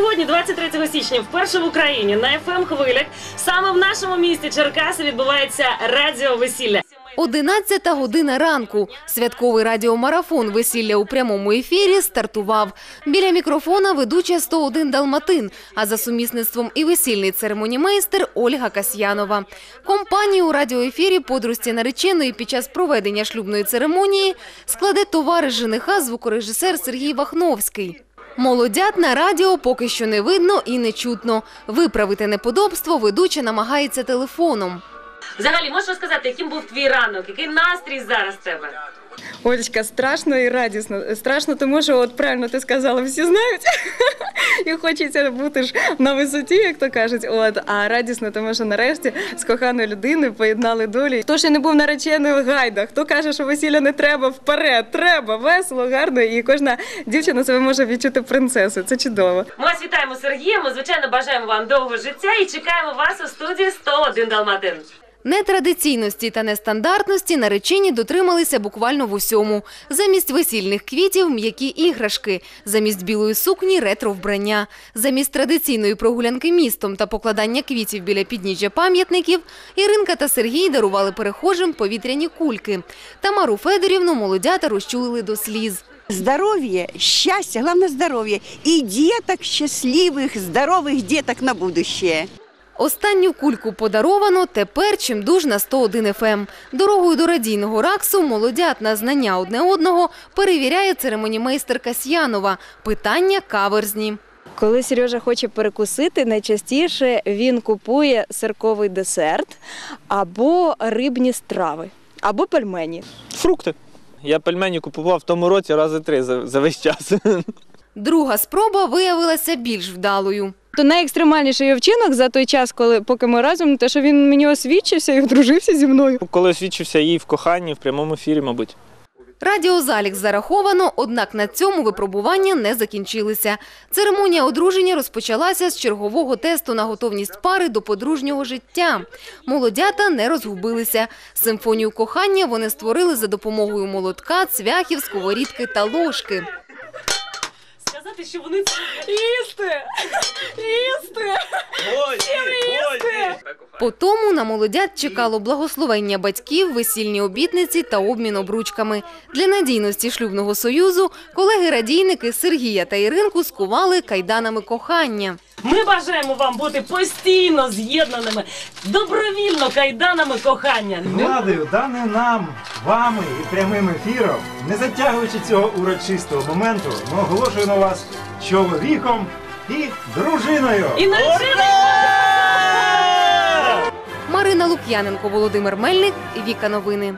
23 січня вперше в Україні на fm хвилях саме в нашому місті Черкаси відбувається радіо весілля. 11 година ранку. Святковий радіомарафон «Весілля у прямому ефірі» стартував. Біля мікрофона ведуча 101 Далматин, а за сумісництвом і весільний церемонімейстер Ольга Касьянова. Компанію у радіоефірі подружці нареченої під час проведення шлюбної церемонії складе товариш жениха звукорежисер Сергій Вахновський. Молодят на радіо поки що не видно і не чутно. Виправити неподобство ведуча намагається телефоном. Взагалі, можеш розказати, яким був твій ранок, який настрій зараз в тебе? Олечка, страшно і радісно. Страшно, тому що от правильно ти сказала, всі знають. І хочеться бути ж на висоті, як то кажуть. От а радісно, тому що нарешті з коханою людиною поєднали долі. Хто ще не був нареченою гайда, хто каже, що весілля не треба вперед, треба весело, гарно, і кожна дівчина себе може відчути принцесою. Це чудово. Ми вас вітаємо з Сергієм. Ми, звичайно, бажаємо вам довгого життя і чекаємо вас у студії 101 Далматин. Нетрадиційності та нестандартності наречені дотрималися буквально в усьому. Замість весільних квітів – м'які іграшки, замість білої сукні – ретро-вбрання. Замість традиційної прогулянки містом та покладання квітів біля підніжжя пам'ятників Іринка та Сергій дарували перехожим повітряні кульки. Тамару Федорівну молодята розчулили до сліз. Здоровье, счастье, главное здоровье. И деток счастливых, здоровых деток на будущее. Останню кульку подаровано, тепер чимдуж на 101 ФМ. Дорогою до радійного раксу молодят на знання одне одного перевіряє церемонімейстер Касьянова. Питання каверзні. Коли Сережа хоче перекусити, найчастіше він купує сирковий десерт або рибні страви, або пельмені. Фрукти. Я пельмені купував в тому році рази три за, за весь час. Друга спроба виявилася більш вдалою. То найекстремальніший його вчинок за той час, коли поки ми разом, те, що він мені освідчився і одружився зі мною. Коли освідчився їй в коханні в прямому ефірі, мабуть. Радіозалік зараховано, однак на цьому випробування не закінчилися. Церемонія одруження розпочалася з чергового тесту на готовність пари до подружнього життя. Молодята не розгубилися. Симфонію кохання вони створили за допомогою молотка, цвяхів, сковорідки та ложки. Сказати, що вони! Їсти! По тому на молодят чекало благословення батьків, весільні обітниці та обмін обручками. Для надійності шлюбного союзу колеги-радійники Сергія та Іринку скували кайданами кохання. Ми бажаємо вам бути постійно з'єднаними, добровільно кайданами кохання. Владою, дане нам, вами і прямим ефіром, не затягуючи цього урочистого моменту, ми оголошуємо вас чоловіком і дружиною. І наречений Лук'яненко, Володимир Мельник, Віка Новини.